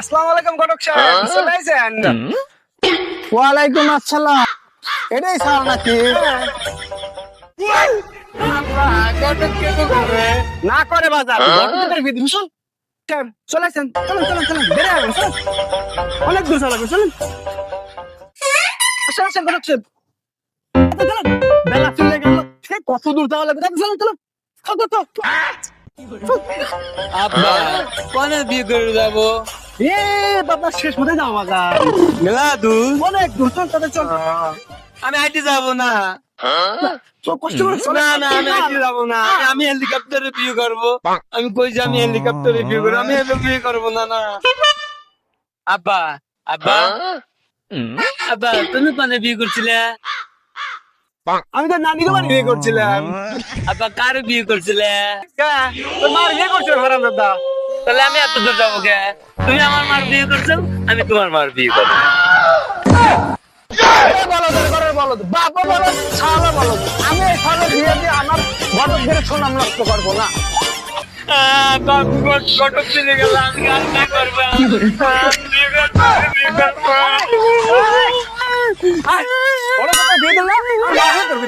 আসসালামু আলাইকুম ঘটক সাহেব। চলে আইছেন ওয়ালাইকুম আসসালাম। এটাই স্যার নাকি? না করে বাজার। ঘটকের বিধি। শুন সাহেব, চলে আইছেন চলুন চলুন চলুন। বেড়ে আসুন চলুন। অনেক দূর চালাবে চলুন। আসেন আসেন ঘটক সাহেব। চলুন, চলুন। বেলা চলে গেল। কত দূর যাওয়া লাগবে? চলুন চলুন চলুন। চল, চল, চল। কোনে বিয়ে করে যাব? এ বাবা শেষ মধ্যে যাও বাজার মেলা দূর অনেক দূর চল তাদের চল। আমি হাইটে যাব না। কষ্ট করে না না আমি যাব না। আমি হেলিকপ্টারে বিয়ে করব। আমি কইছি আমি হেলিকপ্টারে বিয়ে করব? আমি বিয়ে করব না না। আব্বা আব্বা। আব্বা তুমি কোনে বিয়ে করছিলে? আমি তো নানিকে বাড়ি বিয়ে করছিলাম। আব্বা কার বিয়ে করছিলে? কা, তোর মার বিয়ে করছিল হারাম দাদা তাহলে আমি এত দূর যাব কে? তুমি আমার মার বিয়ে করছ আমি তোমার মার বিয়ে করব। বলো তোর ঘরের বলো তো। বাবা বলো ছালা বলো আমি এই সালে দিয়ে আমার ঘটকদের সুনাম নষ্ট করব না। আহ, বাপ, কট- কটক চলে গেল আমি না করব। ওরা করবি।